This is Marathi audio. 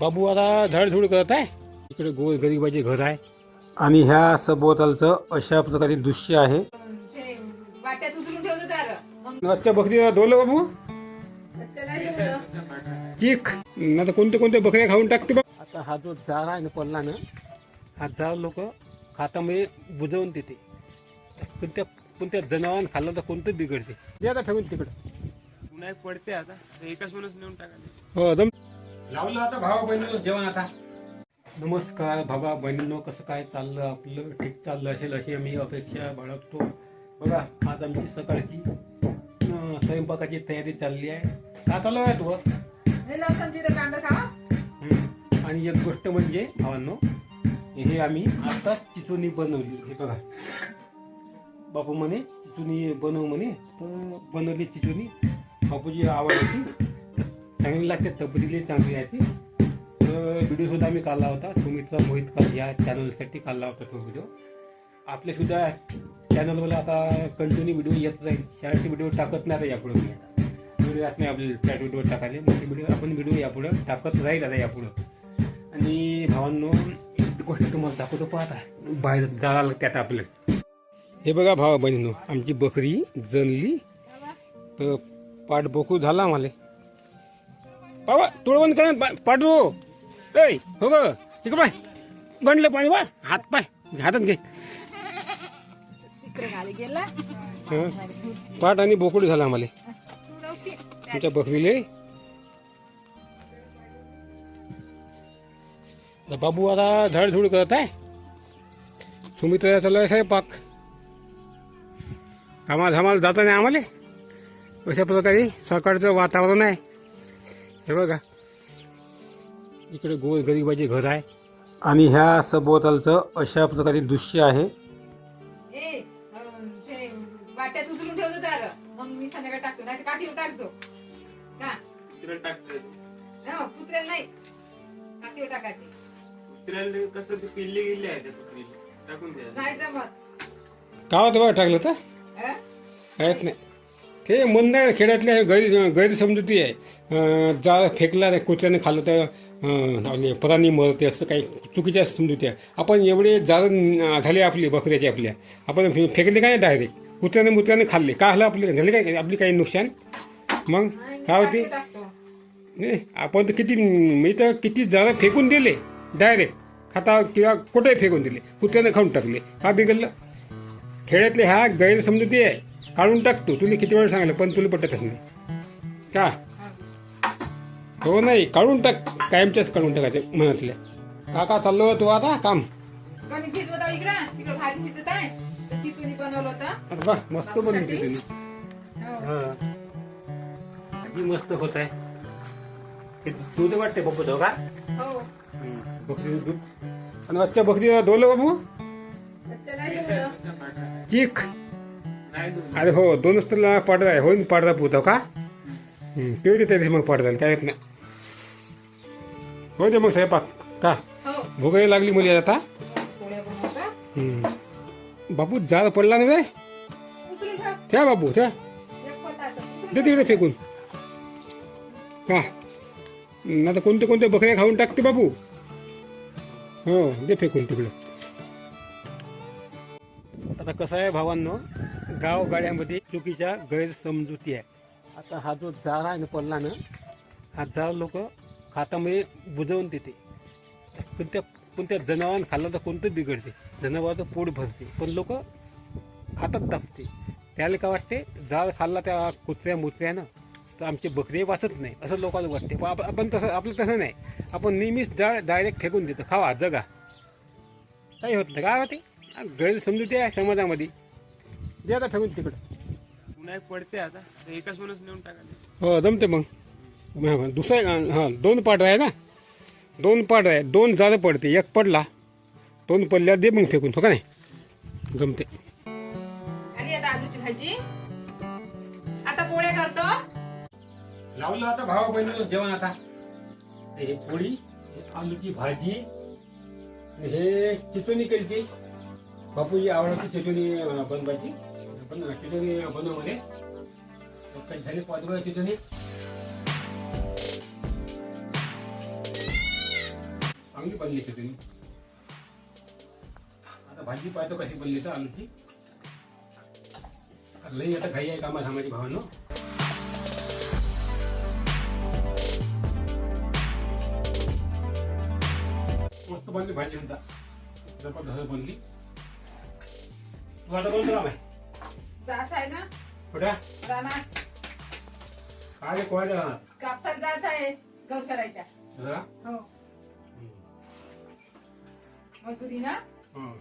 बाबू आता झाडझूड करत आहे? इकडे गोर गरिबाचे घर आहे. आणि ह्या सभोवतालचं अशा प्रकारे दृश्य आहे. वाट्यात उचलून मग आजच्या बकरीला डोलं बाबू? बच्चा नाही ठेवलं चीक आता कोणते कोणते बकऱ्या खाऊन टाकते बा आता हा जो जार आहे ना पडला ना हा जार लोक खातामध्ये बुजवून देते. कोणत्या कोणत्या जनावरांना खाल्लं तर कोणतं बिघडते? दे आता ठेवून तिकडं. उन्हाळ्यात पडते आता एकाच वेळेस नेऊन टाकायला. हो दम. लावलं आता भावा बहिणी जेवण आता. नमस्कार भावा बहिणींनो कसं काय चाललं आपलं? ठीक चाललं असेल अशी आम्ही अपेक्षा बाळगतो. बघा आज आमची सकाळची अं, स्वयंपाकाची तयारी चालली आहे. का चालू आहे तू? हे लसूण जिरं कांदा खा हम्म. आणि एक गोष्ट म्हणजे भावांनो हे आम्ही आता चिचुनी बनवली. हे बघा. बापू म्हणे चिचुनी बनव म्हणे. तर बनवली चिचुनी. बापूजी आवडायची. चांगली लागते तब्बरीली चांगली आहे ती. तर व्हिडिओ आम्ही काढला होता. सुमित्रा मोहित काल या चॅनलसाठी काढला होता तो व्हिडिओ आपलेसुद्धा चॅनलवाला चॅनलवर आता कंटिन्यू व्हिडिओ येत राहील. त्यासाठी व्हिडिओ टाकत नाही आता यापुढे. मी व्हिडिओ येत नाही आपले शॉर्ट व्हिडिओ टाकायला. मोठे व्हिडिओ आपण व्हिडिओ यापुढे टाकत राहील आता यापुढं. आणि भावांनो एक गोष्ट तुम्हाला दाखवतो पाहता बाहेर जायला लागते आता आपल्याला. हे बघा भावा बहिणीनो आमची बकरी जनली तर पाठ बोकू झाला आम्हाला. बाबा तुळवण काय? पाठवू? ऐ हो ग इकडं पाय. गणलं पाणी बा. हात पाय. हातात घे. हं. पाठ आणि बोकुड झाला आम्हाला. तुमच्या तर बाबू आता झाडझूड करत आहे. सुमित्रा चालू आहे पाक. कामा धामाला जाता नाही आम्हाला. अशा प्रकारे सकाळचं वातावरण आहे. हे बघा. इकडे गोर गरिबाचे घर आहे. आणि ह्या सभोवतालचं अशा प्रकारे दृश्य आहे. ए अं, ते वाट्यात उचलून ठेवतो तर मग मी संध्याकाळी टाकतो नाही काठीवर टाकतो. का? कुत्र्याला टाकते हो, कुत्र्याला नाही. काठीवर टाकायची. कुत्र्याला कसं ते पिल्ली गेली आहे त्या कुत्रीला टाकून द्या. नाही जमत. का होतं बघा टाकलं तर? नाही. ते मन नाही खेड्यातल्या गैर गैरसमजुती आहे. जाळ फेकला नाही कुत्र्याने खाल्लं तर प्राणी मरते असं काही चुकीच्या समजुती आहे. आपण एवढे जाळ झाले आपले बकऱ्याचे आपल्या. आपण फेकले काय डायरेक्ट कुत्र्याने मुत्र्याने खाल्ले. का हल्ला आपले झाले काय आपली काही नुकसान? मग? काय होते? नाही आपण तर किती मी तर किती जाळं फेकून दिले डायरेक्ट खाता किंवा कुठे फेकून दिले. कुत्र्याने खाऊन टाकले. का बिघडलं? खेड्यातले हा गैरसमजुती आहे. काढून टाकतो. तुला किती वेळ सांगितलं पण तुला पटतच नाही. का? हो नाही काढून टाक. कायमच्याच काढून टाकायचे मनातल्या काका चाललो तू आता काम. कणी भिजवत आहे इकडं. तिकडं भाजी शिजत आहे. तर चिचुनी बनवलं होतं. अरे वा मस्त बनवते? तुम्ही हो. हा. मस्त होत आहे. हे दूध वाटते बाबू तो का? हो. बकरी दूध. आणि आजच्या बकरीला डोलं बाबू नाही चीक तू अरे हो दोनच तर पाडदा आहे. होईन पाडदा पुरतो का? पिवडी ते मग पाडदा काय येत नाही. हो दे मग स्वयंपाक. का? हो. भोगाई लागली मुली आता. बाबू जाळ पडला ना रे? ठ्या बाबू उचलून दे तिकडे फेकून. का? आता कोणते कोणते बकऱ्या खाऊन टाकते बाबू हो दे फेकून तिकडे. आता कसं आहे भावांनो? गाव गाड्यामध्ये चुकीच्या गैरसमजुती आहे. आता हा जो जाळ आहे ना पडला ना हा जाळ लोक खातामध्ये बुजवून देते. कोणत्या कोणत्या जनावरांना खाल्लं तर कोणतं बिघडते? जनावराचं पोट भरते. पण लोक खातात दाबते त्याला काय वाटते? जाळ खाल्ला त्या कुत्र्या मुत्र्यानं तर आमचे बकरी वाचत नाही. असं लोकांना वाटते. पण आप- आपण तसं आपलं तसं नाही. आपण नेहमीच जाळ डायरेक्ट फेकून देतो. खावा जगा. काही होत नाही. काय होते? गैरसमजुती आहे समाजामध्ये. दे आता फेकून तिकडं. पडते आता. एकाच वेळेस नेऊन टाकायला. हो जमते मग. हा, दुसरा हां दोन पाट आहे ना? दोन पाट आहे. दोन जाळं पडते. एक पडला दोन पडल्यावर दे मग फेकून. हो का नाही? जमते. आता आलूची भाजी. आता पोळ्या करतो. लावलं आता भावा बहिणी जेवण आता. हे पोळी हे आलूची भाजी आणि हे चिचोनी केली बापूजी आवडती चिचोनी अं, बनवायची. पण चिचोनी बनव म्हणे मग काही झाली पाच चिचोनी चांगली बनली खिचडी आता भाजी पाहतो कशी बनली तर आमची लई आता घाई आहे कामा सामाजिक भावानो. मस्त बनली भाजी म्हणता जबरदस्त बनली. तू आता कोणतं काम आहे जास आहे ना? कुठ्या राणा काय कोणाच्या कापसात जायचं आहे गौर करायच्या. हो. मजुरी ना हं.